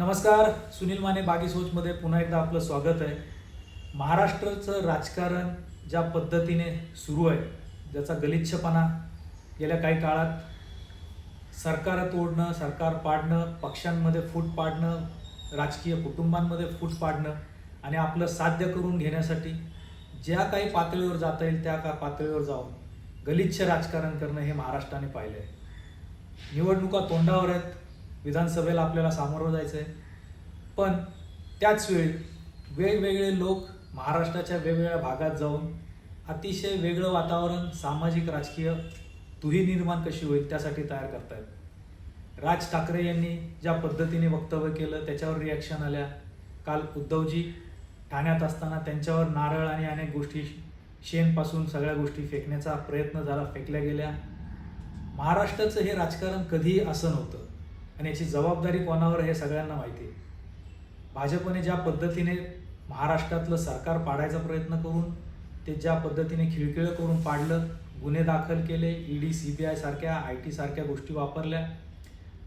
नमस्कार सुनील माने बागी सोचमध्ये पुन्हा एकदा आपलं स्वागत आहे. महाराष्ट्राचं राजकारण ज्या पद्धतीने सुरू आहे ज्याचा गलिच्छपणा गेल्या काही काळात सरकार तोडणं सरकार पाडणं पक्षांमध्ये फूट पाडणं राजकीय कुटुंबांमध्ये फूट पाडणं आणि आपलं साध्य करून घेण्यासाठी ज्या काही पातळीवर जाता येईल त्या का पातळीवर जाऊन गलिच्छ राजकारण करणं हे महाराष्ट्राने पाहिलं आहे निवडणुका तोंडावर आहेत. विधानसभेला आपल्याला सामोरं जायचं आहे पण त्याच वेळी वेगवेगळे लोक महाराष्ट्राच्या वेगवेगळ्या भागात जाऊन अतिशय वेगळं वातावरण सामाजिक राजकीय तुही निर्माण कशी होईल त्यासाठी तयार करतायत. राज ठाकरे यांनी ज्या पद्धतीने वक्तव्य केलं त्याच्यावर रिॲक्शन आल्या. काल उद्धवजी ठाण्यात असताना त्यांच्यावर नारळ आणि अनेक गोष्टी शेणपासून सगळ्या गोष्टी फेकण्याचा प्रयत्न झाला फेकल्या गेल्या. महाराष्ट्राचं हे राजकारण कधीही असं नव्हतं. आणि याची जबाबदारी कोणावर हे सगळ्यांना माहिती आहे. भाजपने ज्या पद्धतीने महाराष्ट्रातलं सरकार पाडायचा प्रयत्न करून ते ज्या पद्धतीने खिळखिळं करून पाडलं गुन्हे दाखल केले ईडी सी बी आय सारख्या आय टी सारख्या गोष्टी वापरल्या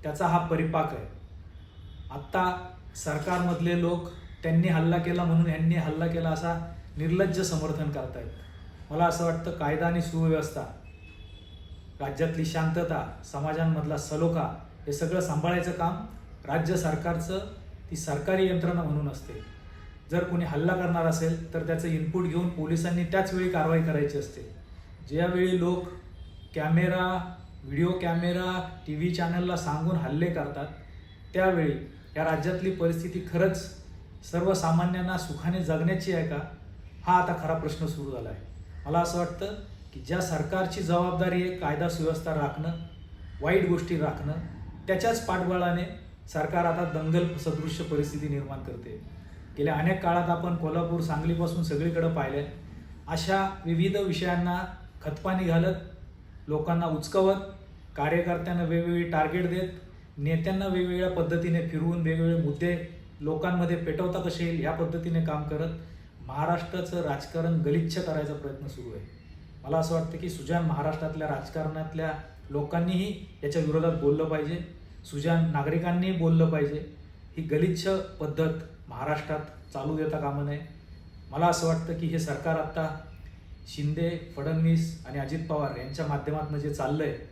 त्याचा हा परिपाक आहे. आत्ता सरकारमधले लोक त्यांनी हल्ला केला म्हणून यांनी हल्ला केला असा निर्लज्ज समर्थन करतायत. मला असं वाटतं कायदा आणि सुव्यवस्था राज्यातली शांतता समाजांमधला सलोखा हे सगळं सांभाळायचं काम राज्य सरकारचं ती सरकारी यंत्रणा म्हणून असते. जर कोणी हल्ला करणार असेल तर त्याचं इनपुट घेऊन पोलिसांनी त्याच वेळी कारवाई करायची असते. ज्यावेळी लोक camera video camera T V चॅनलला सांगून हल्ले करतात त्यावेळी या राज्यातली परिस्थिती खरंच सर्वसामान्यांना सुखाने जगण्याची आहे का? हा आता खरा प्रश्न सुरू झाला आहे मला असं वाटतं की ज्या सरकारची जबाबदारी आहे कायदा सुव्यवस्था राखणं वाईट गोष्टी राखणं त्याच्याच पाठबळाने सरकार आता दंगल सदृश्य परिस्थिती निर्माण करते. गेल्या अनेक काळात आपण कोल्हापूर सांगलीपासून सगळीकडे पाहिले अशा विविध विषयांना खतपाणी घालत लोकांना उचकवत कार्यकर्त्यांना वेगवेगळी टार्गेट देत नेत्यांना वेगवेगळ्या पद्धतीने फिरवून वेगवेगळे मुद्दे लोकांमध्ये पेटवता कसे येईल या पद्धतीने काम करत महाराष्ट्राचं राजकारण गलिच्छ करायचा प्रयत्न सुरू आहे. मला असं वाटतं की सुजान महाराष्ट्रातल्या राजकारणातल्या लोकांनीही याच्या विरोधात बोललं पाहिजे. सुजान नागरिकांनी बोललं पाहिजे. ही गलिच्छ पद्धत महाराष्ट्रात चालू देता कामं नये. मला असं वाटतं की हे सरकार आत्ता शिंदे फडणवीस आणि अजित पवार यांच्या माध्यमातून जे चाललं आहे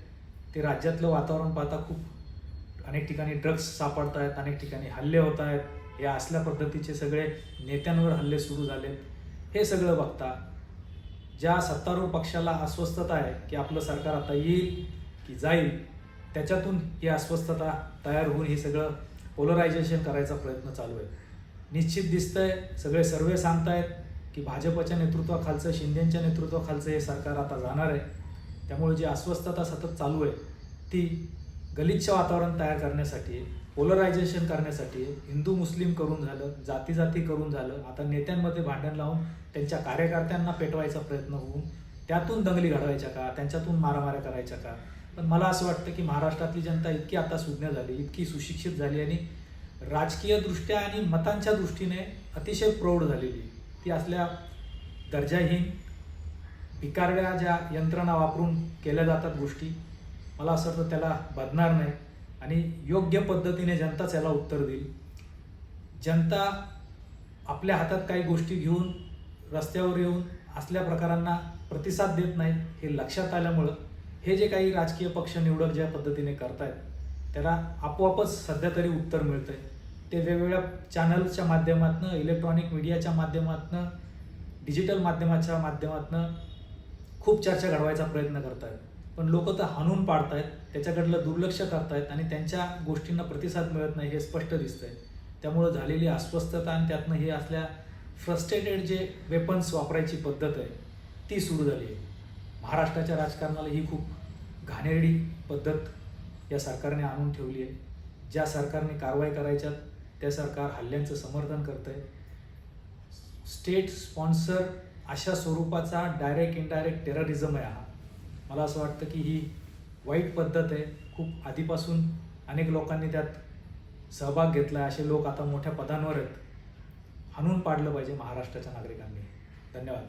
ते राज्यातलं वातावरण पाहता खूप अनेक ठिकाणी ड्रग्स सापडत आहेत अनेक ठिकाणी हल्ले होत आहेत या असल्या पद्धतीचे सगळे नेत्यांवर हल्ले सुरू झालेत. हे सगळं बघता ज्या सत्तारूढ पक्षाला अस्वस्थता आहे की आपलं सरकार आता येईल की जाईल त्याच्यातून ही अस्वस्थता तयार होऊन हे सगळं पोलरायझेशन करायचा प्रयत्न चालू आहे. निश्चित दिसतंय सगळे सर्वे सांगतायत की भाजपच्या नेतृत्वाखालचं शिंदेच्या नेतृत्वाखालचं हे सरकार आता जाणार आहे. त्यामुळे जी अस्वस्थता सतत चालू आहे ती गलिच्छ वातावरण तयार करण्यासाठी पोलरायझेशन करण्यासाठी हिंदू मुस्लिम करून झालं जाती जाती करून झालं आता नेत्यांमध्ये भांडण लावून त्यांच्या कार्यकर्त्यांना पेटवायचा प्रयत्न होऊन त्यातून दंगली घडवायच्या का त्यांच्यातून मारामाऱ्या करायच्या का पण मला असं वाटतं की महाराष्ट्रातली जनता इतकी आता सुज्ञ झाली इतकी सुशिक्षित झाली आणि राजकीय दृष्ट्या आणि मतांच्या दृष्टीने अतिशय प्रौढ झालेली. ती असल्या दर्जाहीन भिकारड्या ज्या यंत्रणा वापरून केल्या जातात गोष्टी मला असं वाटतं त्याला बदणार नाही आणि योग्य पद्धतीने जनताच याला उत्तर देईल. जनता आपल्या हातात काही गोष्टी घेऊन रस्त्यावर येऊन असल्या प्रकारांना प्रतिसाद देत नाही हे लक्षात आल्यामुळं हे जे काही राजकीय पक्ष निवडक ज्या पद्धतीने करतायत त्याला आपोआपच सध्या तरी उत्तर मिळतंय. ते वेगवेगळ्या चॅनल्सच्या माध्यमातून इलेक्ट्रॉनिक मीडियाच्या माध्यमातून डिजिटल माध्यमाच्या माध्यमातून खूप चर्चा घडवायचा प्रयत्न करतायत. पण लोक तर हाणून पाडतायत त्याच्याकडलं दुर्लक्ष करतायत आणि त्यांच्या गोष्टींना प्रतिसाद मिळत नाही हे स्पष्ट दिसतंय. त्यामुळं झालेली अस्वस्थता आणि त्यातनं हे असल्या फ्रस्ट्रेटेड जे वेपन्स वापरायची पद्धत आहे ती सुरू झाली आहे. महाराष्ट्राच्या राजकारणाला ही खूप घाणेरडी पद्धत या सरकारने आणून ठेवली आहे. ज्या सरकारने कारवाई करायच्या त्या सरकार हल्ल्यांचं समर्थन करतं आहे स्टेट स्पॉन्सर अशा स्वरूपाचा डायरेक्ट इनडायरेक्ट टेररिझम आहे हा. मला असं वाटतं की ही वाईट पद्धत आहे. खूप आधीपासून अनेक लोकांनी त्यात सहभाग घेतला आहे. असे लोक आता मोठ्या पदांवर आहेत. हाणून पाडलं पाहिजे महाराष्ट्राच्या नागरिकांनी. धन्यवाद.